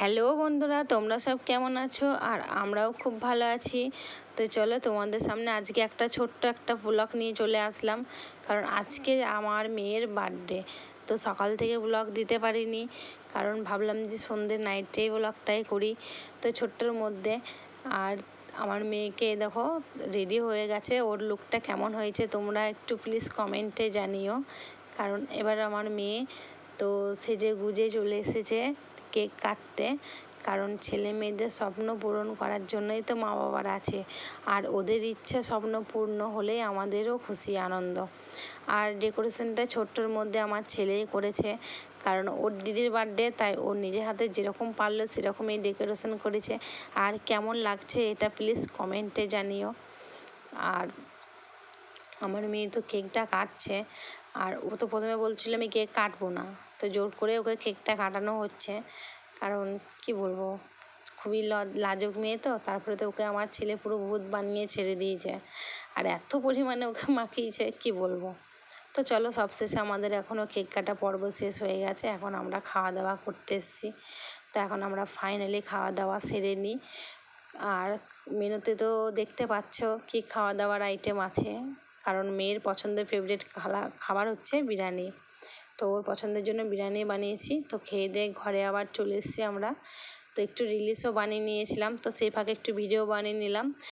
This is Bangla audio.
হ্যালো বন্ধুরা, তোমরা সব কেমন আছো? আর আমরাও খুব ভালো আছি। তো চলো তোমাদের সামনে আজকে একটা ছোট্ট একটা ব্লগ নিয়ে চলে আসলাম। কারণ আজকে আমার মেয়ের বার্থডে তো সকাল থেকে ব্লগ দিতে পারিনি। কারণ ভাবলাম যে সন্ধ্যে নাইটেই ব্লগটাই করি। তো ছোট্টর মধ্যে। আর আমার মেয়েকে দেখো রেডি হয়ে গেছে। ওর লুকটা কেমন হয়েছে তোমরা একটু প্লিজ কমেন্টে জানিও। কারণ এবার আমার মেয়ে তো সেজে গুজে চলে এসেছে। কেক কাটতে। কারণ ছেলে মেয়েদের স্বপ্ন পূরণ করার জন্যই তো মা বাবার আছে। আর ওদের ইচ্ছা স্বপ্ন পূর্ণ হলেই আমাদেরও খুশি, আনন্দ। আর ডেকোরেশনটা ছোট্টর মধ্যে আমার ছেলেই করেছে। কারণ ওর দিদির বার্থডে, তাই ওর নিজের হাতে যেরকম পারল সেরকমই ডেকোরেশন করেছে। আর কেমন লাগছে এটা প্লিজ কমেন্টে জানিও। আর আমার মেয়ে তো কেকটা কাটছে, আর ও তো প্রথমে বলছিল আমি কেক কাটবো না। তো জোর করে ওকে কেকটা কাটানো হচ্ছে, কারণ কি বলব, খুবই লাজুক মেয়ে তো, তারপরে তো ওকে আমার ছেলে পুরো ভূত বানিয়ে ছেড়ে দিয়েছে। আর এত পরিমাণে ওকে মাখিয়েছে, কি বলব। তো চলো সবশেষে আমাদের এখনও কেক কাটা পর্ব শেষ হয়ে গেছে, এখন আমরা খাওয়া দাওয়া করতে এসেছি। তো এখন আমরা ফাইনালি খাওয়া দাওয়া সেরে নিই। আর মেনুতে তো দেখতে পাচ্ছ কি খাওয়া দাওয়ার আইটেম আছে। কারণ মেয়ের পছন্দের ফেভারিট খাবার হচ্ছে বিরিয়ানি। তো ওর পছন্দের জন্য বিরিয়ানি বানিয়েছি। তো খেয়ে দিয়ে ঘরে আবার চলে এসেছি আমরা। তো একটু রিলসও বানিয়ে নিয়েছিলাম। তো সেই ফাঁকে একটু ভিডিও বানিয়ে নিলাম।